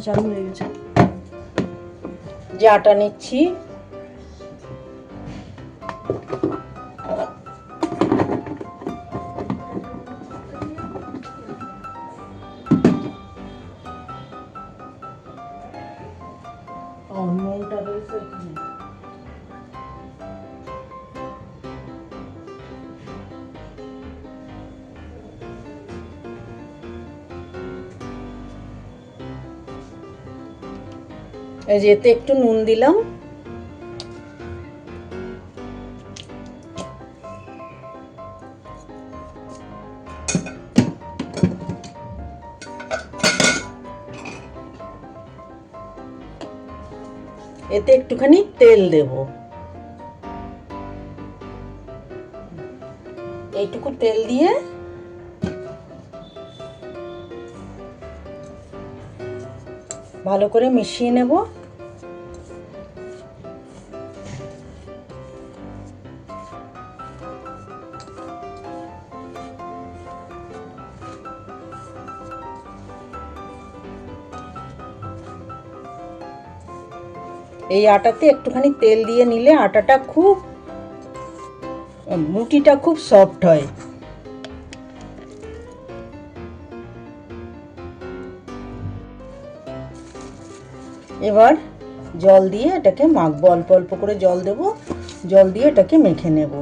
চালু হয়ে গেছে যে আটা নিচ্ছি নুনটা রয়েছে এখানে। এই যে এতে একটু নুন দিলাম। এতে একটুখানি তেল দেব। এইটুকু তেল দিয়ে ভালো করে মিশিয়ে নেব। এই আটাতে একটুখানি তেল দিয়ে নিলে আটাটা খুব রুটিটা খুব সফট হয়। এবার জল দিয়ে এটাকে মাখবো, অল্প অল্প করে জল দেব, জল দিয়ে এটাকে মেখে নেব।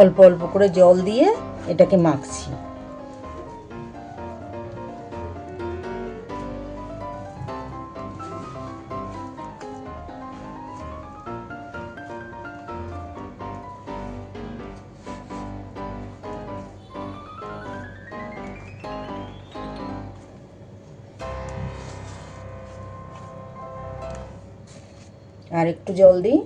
অল্প অল্প করে জল দিয়ে এটাকে মাখছি। আর একটু জল দিই।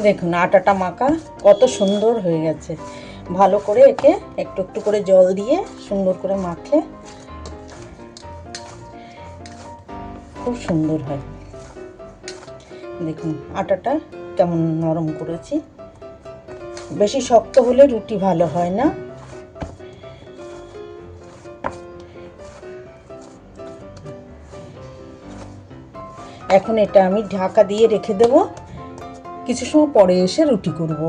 দেখুন, আটাটা মাখা কত সুন্দর হয়ে গেছে। ভালো করে একে একটু একটু করে জল দিয়ে সুন্দর করে মাখলে খুব সুন্দর হয়। দেখুন, আটাটা কেমন নরম করেছি। বেশি শক্ত হলে রুটি ভালো হয় না। এখন এটা আমি ঢাকা দিয়ে রেখে দেবো। কিছু সময় পরে এসে রুটি করব।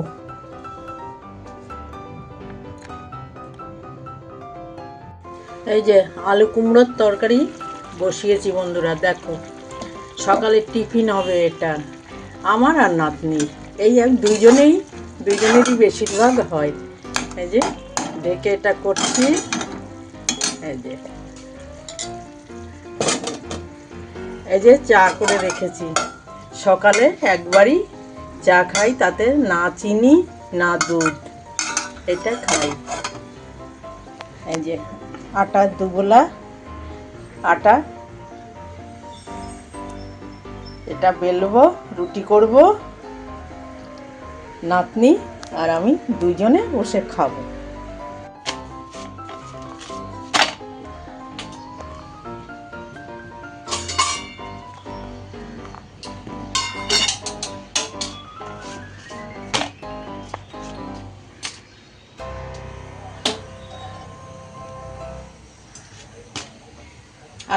এই যে আলু কুমড়োর তরকারি বসিয়েছি বন্ধুরা, দেখো। সকালে টিফিন হবে এটা। আমার আর নাতনির এই এক দুজনেই দুজনেরই বেশিরভাগ হয়। এই যে ডেকে এটা করছি। এই যে। এই যে চা করে রেখেছি। সকালে একবারই চা খাই তাতে না চিনি, না দুধ। এটা খাই। এই যে আটা দুগোলা আটা। এটা বেলবো, রুটি করব, নাতনি আর আমি দুজনে বসে খাব।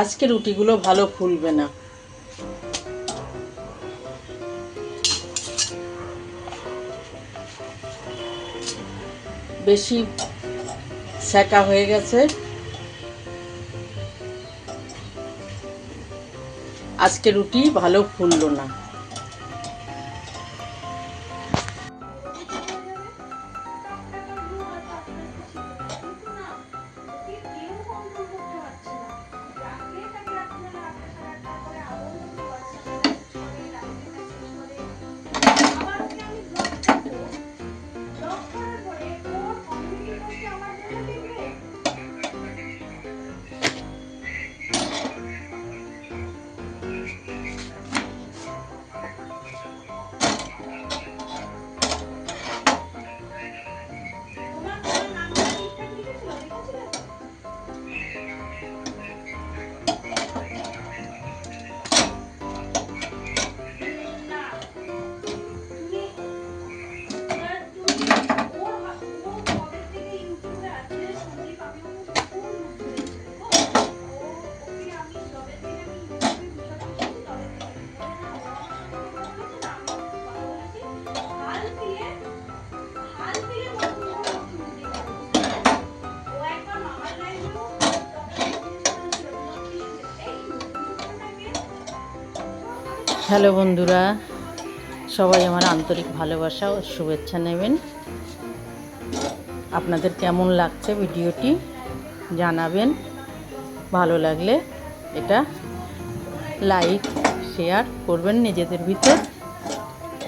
আজকে রুটিগুলো ভালো ফুলবে না। বেশি সেকা হয়ে গেছে। আজকে রুটি ভালো ফুললো না। হ্যালো বন্ধুরা, সবাই আমার আন্তরিক ভালোবাসা ও শুভেচ্ছা নেবেন। আপনাদের কেমন লাগছে ভিডিওটি জানাবেন, ভালো লাগলে এটা লাইক, শেয়ার করবেন নিজেদের ভিতর।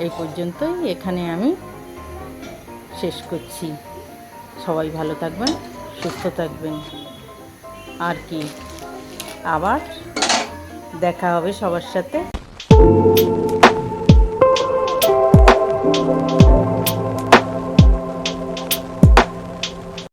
এই পর্যন্তই, এখানে আমি শেষ করছি। সবাই ভালো থাকবেন, সুস্থ থাকবেন। আর কি, আবার দেখা হবে সবার সাথে। thank you